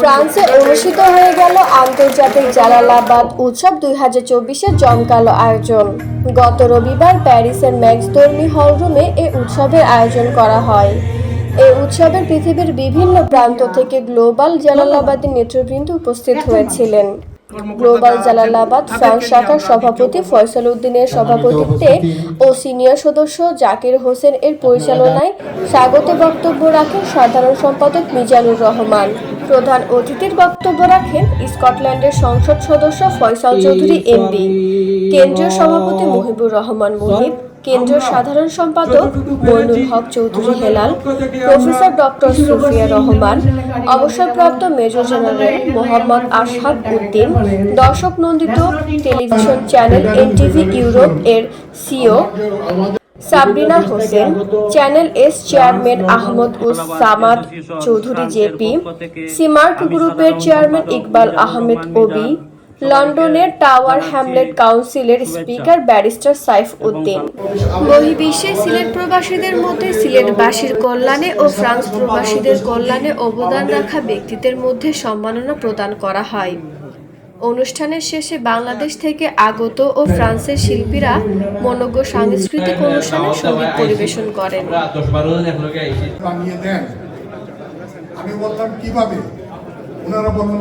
ফ্রান্সে অনুষ্ঠিত হয়ে গেল আন্তর্জাতিক জালালাবাদ উৎসব দুই হাজার চব্বিশের জমকালো আয়োজন। গত রবিবার প্যারিসের ম্যাক্স দর্মি হলরুমে এ উৎসবের আয়োজন করা হয়। এই উৎসবের পৃথিবীর বিভিন্ন প্রান্ত থেকে গ্লোবাল জালালাবাদী নেতৃবৃন্দ উপস্থিত হয়েছিলেন। গ্লোবাল জালালাবাদ ফ্রান্স শাখার সভাপতি ফয়সাল উদ্দিনের সভাপতিত্বে ও সিনিয়র সদস্য জাকির হোসেন এর পরিচালনায় স্বাগত বক্তব্য রাখেন সাধারণ সম্পাদক মিজানুর রহমান। প্রধান অতিথির বক্তব্য রাখেন স্কটল্যান্ডের সংসদ সদস্য ফয়সাল চৌধুরী এমপি। কেন্দ্রীয় সভাপতি মুহিবুর রহমান মুহিব কেন্দ্রীয় সাধারণ সম্পাদক মইনুল হক চৌধুরী হেলাল প্রফেসর ডক্টর সুফিয়া রহমান অবসরপ্রাপ্ত মেজর জেনারেল মোহাম্মদ আশহাব উদ্দিন দর্শক নন্দিত টেলিভিশন চ্যানেল এনটিভি ইউরোপ এর CEO. Sabrina Hossain, channel S chairman Ahmad us Samad Chowdhury JP, Seamark গ্রুপের চেয়ারম্যান ইকবাল আহমেদ ওবি, লন্ডনের টাওয়ার হ্যামলেট কাউন্সিলের স্পিকার ব্যারিস্টার সাইফ উদ্দিন। বহির্বিশ্বে সিলেট প্রবাসীদের মধ্যে সিলেটবাসীর কল্যাণে ও ফ্রান্স প্রবাসীদের কল্যাণে অবদান রাখা ব্যক্তিদের মধ্যে সম্মাননা প্রদান করা হয়। অনুষ্ঠানের শেষে বাংলাদেশ থেকে আগত ও ফ্রান্সের শিল্পীরা মনোজ্ঞ সাংস্কৃতিক অনুষ্ঠানে সংগীত পরিবেশন করেন। আমি বললাম কীভাবে? ওনারা বললেন